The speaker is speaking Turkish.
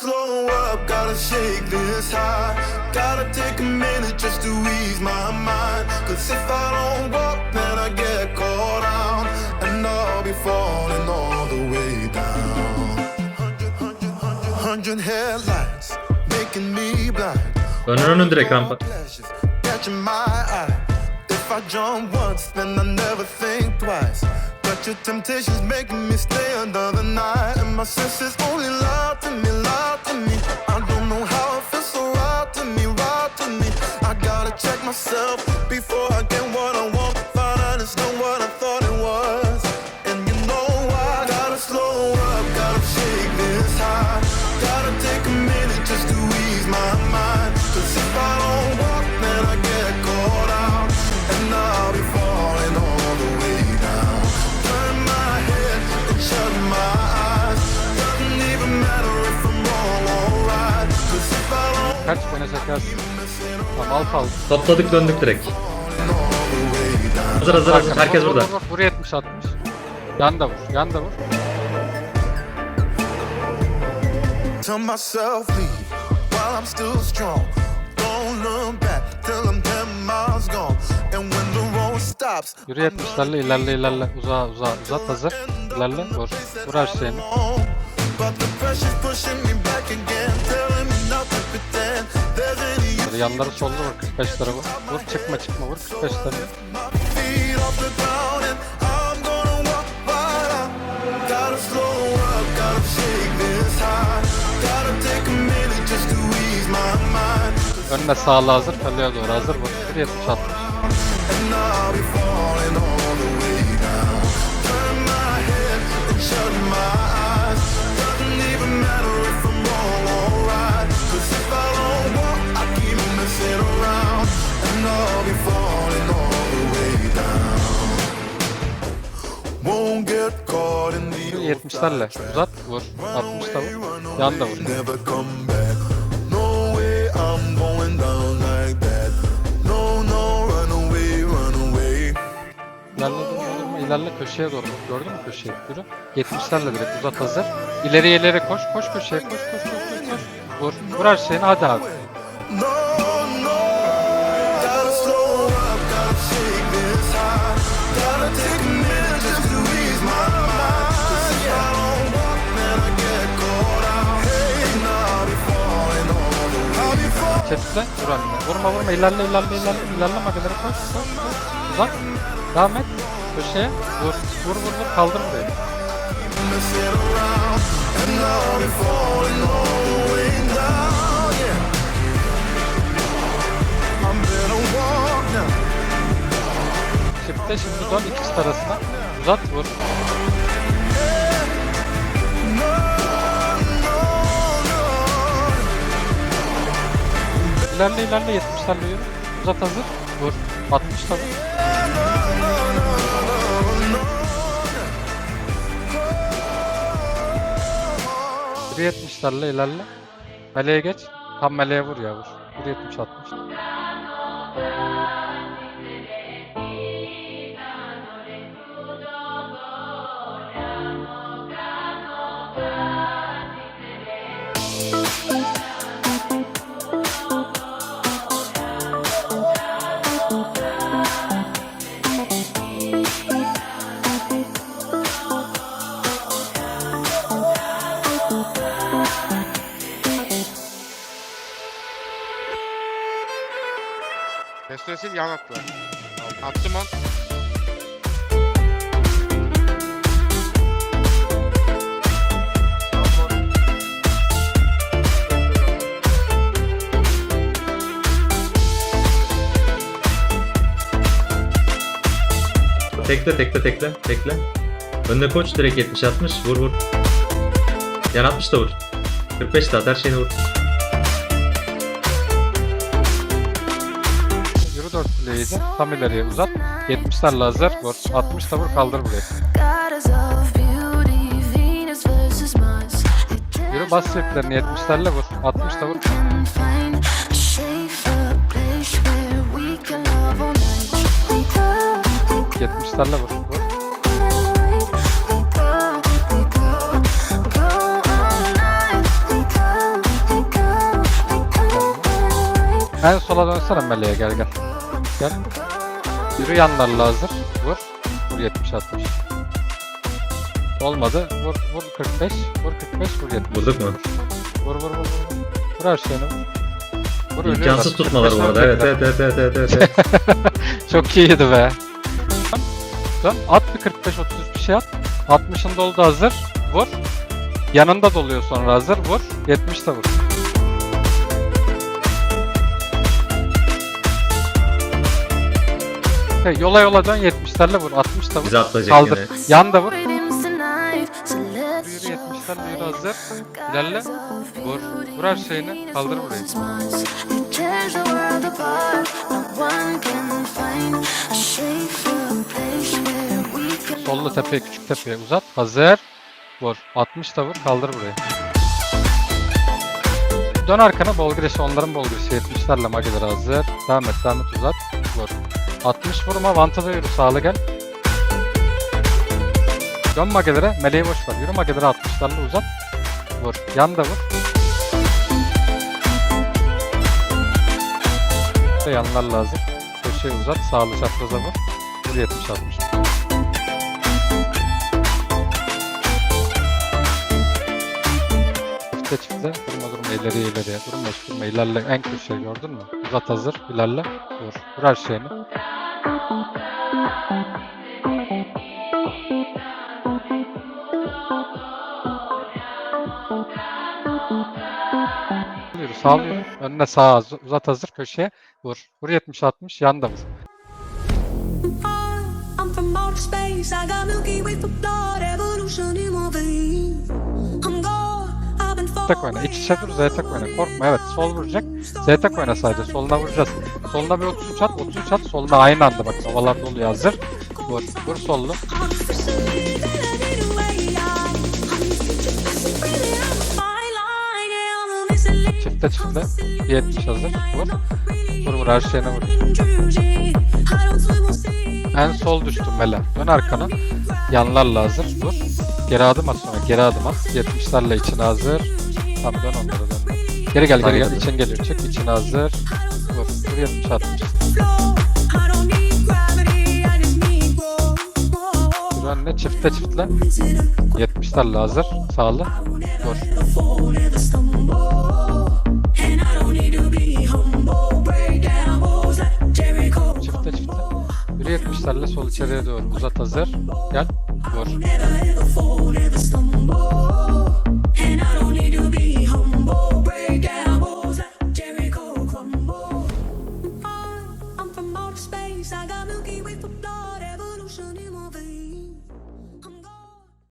slow up, gotta shake this high. Gotta take a minute just to ease my mind. Cause if I don't walk, then I get caught out. And I'll be falling all the way down. Hundred, hundred, hundred, hundred headlights making me blind. Önün önün direkt rampa. Flashes catching my eye. If I jump once, then I never think twice. Your temptation's making me stay another night. And my senses only lie to me, lie to me. I don't know how it feels so right to me, right to me. I gotta check myself before I get I Çekersin. Tamam al kal. Topladık döndük direkt. Hazır hazır hazır. Herkes Vur, burada. Vur, vur, vur 70 60. Yan da vur. Yan da vur. Tell myself leave while I'm still strong. Don't look back till I'm ten miles gone. And when the road stops, Yürü 70'lerle ilerle ilerle. Uzağa uzağa uzat hazır. İlerle vur. Vur her şeyini. But the pressure's pushing me back again, telling me not to pretend vardı. Yanları sollu vur 45 tarafı. Vur çıkma çıkma vur 45 tarafı. Önüne sağla hazır, kaleye doğru hazır. Vur. 1.76. 70'lerle. Uzat. Vur. 60'da vur. Yan da vur. İlerle. İlerle köşeye doğru. Gördün mü köşeyi? Yürü. 70'lerle direkt uzat hazır. İleriye ileri koş. Koş köşeye. Koş koş koş koş. koş. Vur. Vur her şeyini hadi abi. Çetle. Vur önüne. Vurma vurma. İlerle ilerle ilerle. İlerle makineleri koş. Koş koş. Uzat. Devam et. Köşeye. Vur. Vur vur vur. Kaldır burayı. Çifte şimdi dön ikisi arasına. Uzat vur. İlerle ilerle 70'lerle yürü. Uzat hazır. Vur. 60 da vur. Yürü 70'lerle ilerle. Meleğe geç. Tam meleğe vur ya vur. Vur 70 60. Restore sil yan attılar. Attım on. Tekle tekle tekle tekle. Önüne koç direkt 70 60 vur vur. Yan 60 da vur. 45 de at her şeyini vur. ileriydi. Tam ileriye uzat. 70'ler lazer vur. 60 vur kaldır buraya. Yürü bas seplerini 70'lerle vur. 60 vur. Yetmişlerle vur. vur. En sola dönsene meleğe gel gel. Gel. Yürü yanlarla hazır. Vur. Vur 70 60. Olmadı. Vur vur 45. Vur 45 vur 70. Vurduk mu? Vur vur vur vur. Vur her şeyini vur. İmkansız tutmalar bu 45 arada. Evet evet evet evet evet. evet. Çok iyiydi be. Dön at bir 45 30 bir şey at. 60'ın doldu hazır. Vur. Yanında doluyor sonra hazır. Vur. 70 de vur. Hey, yola yola dön 70'lerle vur. 60 da vur. Atlayacak Kaldır. yine. Yan da vur. Yürü 70'lerle yürü hazır. İlerle. Vur. Vur her şeyini. Kaldır burayı. It tears the world apart. No one can find a safer place where we can Sollu tepeye küçük tepeye uzat. Hazır. Vur. 60 da vur. Kaldır burayı. Dön arkana bol girişi onların bol girişi 70'lerle mageleri hazır. Devam et devam et uzat. Vur. 60 vurma vantada yürü sağlı gel. Dön magelere meleği boş ver. Yürü magelere 60'larla uzat. Vur. Yan da vur. Ve yanlar lazım. Köşeye uzat. Sağlı çapraza vur. Vur 70 60. Çifte çifte durma durma ileri ileriye durma hiç durma ilerle en köşeye gördün mü? Uzat hazır ilerle vur vur her şeyini. Yürü. Önüne sağa uz- uzat hazır köşeye vur. Vur 70 60 yanda vur. I'm from outer space. I got Milky Way for blood, evolution in my veins. I'm gone. I've been tek oyna. İç içe dur Z tek oyna. Korkma evet sol vuracak. Z tek oyna sadece. Soluna vuracağız. Soluna bir 33 at. 33 at. Soluna aynı anda bak. Havalar doluyor hazır. Vur. Vur sollu. Bir 70 hazır. Vur. Vur vur her şeyine vur. En sol düştüm Mele. Dön arkana. Yanlarla hazır. Vur. Geri adım at sonra. Geri adım at. 70'lerle içine hazır. Tamam dön onlara dön. Geri gel geri gel. İçin geliyor. Çık içine hazır. Vur. Vur 70 60. Dur önüne çifte çiftle. 70'lerle hazır. Sağlı. Vur. 70'lerle sol içeriye doğru. Uzat hazır. Gel. Vur.